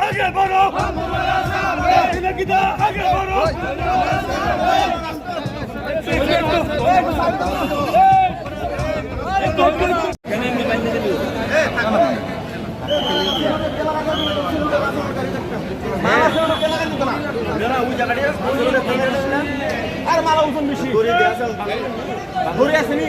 আগে বড় আগে বড় আর মালা ওজন বেশি ধরে আসেনি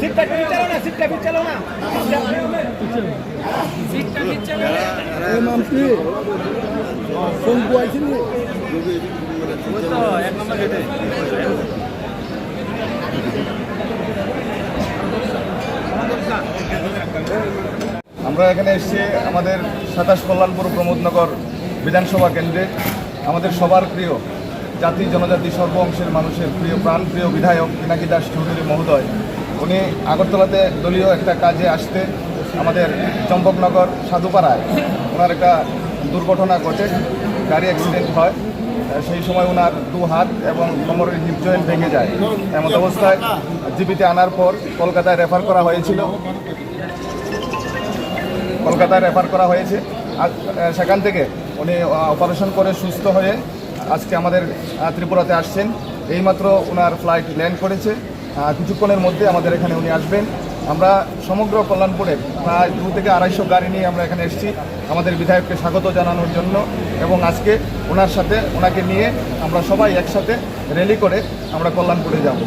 সিটটা পিছ চালো না সিটটা পিছ চালো না আমরা এখানে এসেছি আমাদের সাতাশ কল্যাণপুর প্রমোদনগর বিধানসভা কেন্দ্রে। আমাদের সবার প্রিয় জাতি, জনজাতি, সর্ব অংশের মানুষের প্রিয় প্রাণপ্রিয় বিধায়ক পিনাকি দাস চৌধুরী মহোদয়। উনি আগরতলাতে দলীয় একটা কাজে আসতে আমাদের চম্পকনগর সাধুপাড়ায় ওনার একটা দুর্ঘটনা ঘটে, গাড়ি অ্যাক্সিডেন্ট হয়, সেই সময় ওনার দু হাত এবং কোমরের হিপ জয়েন্ট ভেঙে যায়। এমন অবস্থায় জীবিতে আনার পর কলকাতায় রেফার করা হয়েছিল। কলকাতায় রেফার করা হয়েছে। সেখান থেকে উনি অপারেশন করে সুস্থ হয়ে আজকে আমাদের ত্রিপুরাতে আসছেন। এইমাত্র ওনার ফ্লাইট ল্যান্ড করেছে। কিছুক্ষণের মধ্যে আমাদের এখানে উনি আসবেন। আমরা সমগ্র কল্যাণপুরের প্রায় দু থেকে আড়াইশো গাড়ি নিয়ে আমরা এখানে এসেছি। আমাদের বিধায়ককে স্বাগত জানানোর জন্য এবং আজকে ওনার সাথে ওনাকে নিয়ে আমরা সবাই একসাথে র্যালি করে আমরা কল্যাণপুরে যাব।